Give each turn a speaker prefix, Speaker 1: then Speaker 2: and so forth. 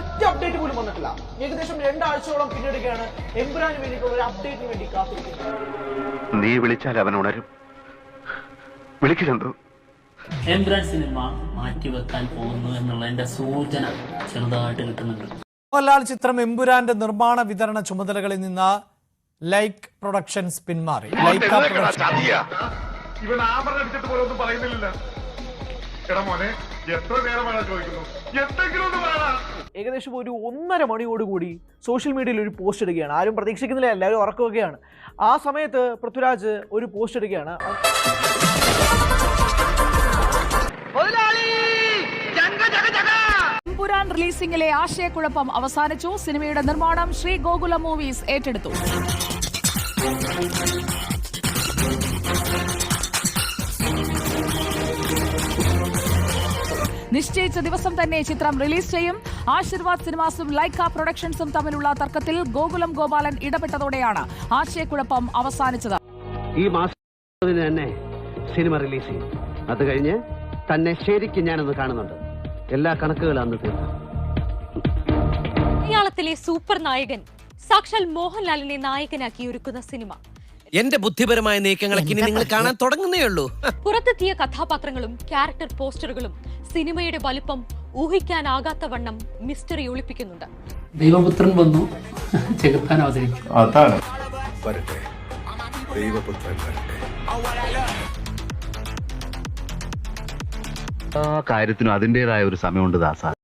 Speaker 1: ഒറ്റ അപ്ഡേറ്റ് പോലും വന്നിട്ടില്ല. ഏകദേശം രണ്ടാഴ്ചയോളം പിന്നിടുകയാണ് എംബ്രാന് വേണ്ടിയിട്ടുള്ള ഒരു അപ്ഡേറ്റിന് വേണ്ടി കാത്തിരിക്കുന്നത്.
Speaker 2: നീ വിളിച്ചാൽ അവൻ ഉണരും. വിളിക്കു ചന്തു
Speaker 3: എംബ്രാൻ സിനിമ മാറ്റിവെക്കാൻ പോകുന്നു എന്നുള്ളതിന്റെ സൂചന ചെറുതായിട്ട് കിട്ടുന്നുണ്ട്.
Speaker 4: മോഹൻലാൽ ചിത്രം എമ്പുരാന്റെ നിർമ്മാണ വിതരണ ചുമതലകളിൽ നിന്ന് ലൈക്ക് പ്രൊഡക്ഷൻസ് പിന്മാറി. Lyca production.
Speaker 5: ഇവൻ ആഭരണം പോലും ഒന്നും പറയുന്നില്ല എടാ മോനെ എത്ര നേരമാണ് ചോദിക്കുന്നു? എന്തെങ്കിലും ഒന്ന് പറയണ
Speaker 1: ഏകദേശം ഒരു ഒന്നര മണിയോടുകൂടി സോഷ്യൽ മീഡിയയിൽ ഒരു പോസ്റ്റ് ഇടുകയാണ്. ആരും പ്രതീക്ഷിക്കുന്നില്ല എല്ലാവരും ഉറക്കുകയാണ് ആ സമയത്ത് പൃഥ്വിരാജ് ഒരു പോസ്റ്റ് ഇടുകയാണ്.
Speaker 6: റിലീസിംഗിലെ ആശയക്കുഴപ്പം അവസാനിച്ചു. സിനിമയുടെ നിർമ്മാണം ശ്രീ ഗോകുല മൂവീസ് ഏറ്റെടുത്തു. നിശ്ചയിച്ച ദിവസം തന്നെ ചിത്രം റിലീസ് ചെയ്യും. ആശീർവാദ് സിനിമാസും ലൈക്ക പ്രൊഡക്ഷൻസും തമ്മിലുള്ള തർക്കത്തിൽ ഗോകുലം ഗോപാലൻ ഇടപെട്ടതോടെയാണ് ആശയക്കുഴപ്പം അവസാനിച്ചത്.
Speaker 7: ഈ മാസത്തിന് തന്നെ സിനിമ റിലീസ് ചെയ്യും. അത് കഴിഞ്ഞ് തന്നെ ശരിക്കും ഞാനൊന്ന് കാണുന്നുണ്ട്. എല്ലാ കണക്കുകളും അന്ന് തീർന്നു
Speaker 8: മലയാളത്തിലെ സൂപ്പർ നായകൻ സാക്ഷാൽ മോഹൻലാലിനെ നായകനാക്കി ഒരുക്കുന്ന സിനിമ.
Speaker 9: എന്റെ ബുദ്ധിപരമായ നീക്കങ്ങളൊക്കെ ഇനി നിങ്ങൾ കാണാൻ തുടങ്ങുന്നേ ഉള്ളൂ.
Speaker 8: പുറത്തെത്തിയ കഥാപാത്രങ്ങളും ക്യാരക്ടർ പോസ്റ്ററുകളും സിനിമയുടെ വലുപ്പം ഊഹിക്കാനാകാത്ത വണ്ണം മിസ്റ്ററി ഒളിപ്പിക്കുന്നുണ്ട്.
Speaker 3: ദൈവപുത്രൻ വന്നു. ചെകുത്താൻ അവതരിക്കും
Speaker 5: അതാണ്.
Speaker 2: ആ കാര്യത്തിനും അതിന്റെതായ ഒരു സമയമുണ്ട് ദാസ.